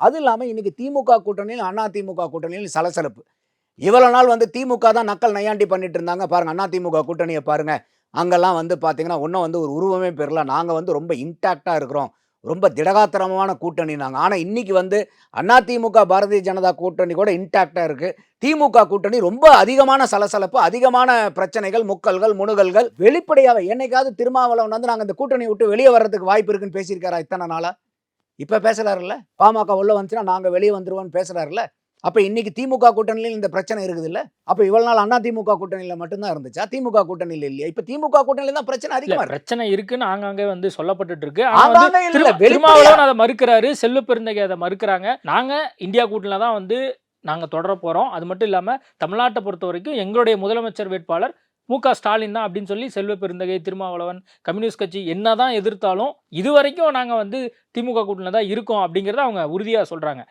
அது இல்லாமல் இன்றைக்கி திமுக கூட்டணியில் அண்ணா திமுக கூட்டணியில் சலசலப்பு. இவ்வளோ நாள் வந்து திமுக தான் நக்கல் நையாண்டி பண்ணிட்டு இருந்தாங்க. பாருங்கள் அண்ணா திமுக கூட்டணியை பாருங்கள் அங்கெல்லாம் வந்து பார்த்தீங்கன்னா ஒன்றும் வந்து ஒரு உருவமே பெறல. நாங்கள் வந்து ரொம்ப இன்டாக்டாக இருக்கிறோம். ரொம்ப திடகாத்திரமான கூட்டணி நாங்கள் ஆனால் இன்றைக்கி வந்து அதிமுக பாரதிய ஜனதா கூட்டணி கூட இன்டாக்டாக இருக்குது திமுக கூட்டணி ரொம்ப அதிகமான சலசலப்பு அதிகமான பிரச்சனைகள் முக்கல்கள் முணுகல்கள். வெளிப்படையாக என்னைக்காவது திருமாவளவன் வந்து நாங்கள் இந்த கூட்டணி விட்டு வெளியே வர்றதுக்கு வாய்ப்பு இருக்குன்னு பேசியிருக்காரா இத்தனை நாளாக இப்போ பேசுறாருல்ல? பாமக உள்ள வந்துச்சுன்னா நாங்கள் வெளியே வந்துருவோம்னு பேசுறாருல்ல? அப்போ இன்னைக்கு திமுக கூட்டணியில் இந்த பிரச்சனை இருக்குது இல்ல அப்போ இவ்வளவு நாள் அண்ணா திமுக கூட்டணியில் மட்டும்தான் இருந்துச்சா? திமுக கூட்டணியில் இல்லையா? இப்போ திமுக கூட்டணியில் தான் பிரச்சனை அதிகமாக பிரச்சனை இருக்குன்னு ஆங்காங்கே வந்து சொல்லப்பட்டுட்டு இருக்கு. திருமாவளவன் அதை மறுக்கிறாரு. செல்வ பெருந்தகை அதை மறுக்கிறாங்க. நாங்க இந்தியா கூட்டணியில தான் வந்து நாங்க தொடர போறோம். அது மட்டும் இல்லாம தமிழ்நாட்டை பொறுத்த வரைக்கும் எங்களுடைய முதலமைச்சர் வேட்பாளர் மு க. ஸ்டாலின் தான் அப்படின்னு சொல்லி செல்வ பெருந்தகை திருமாவளவன் கம்யூனிஸ்ட் கட்சி என்னதான் எதிர்த்தாலும் இது வரைக்கும் நாங்கள் வந்து திமுக கூட்டணியில தான் இருக்கோம் அப்படிங்கிறத அவங்க உறுதியாக சொல்கிறாங்க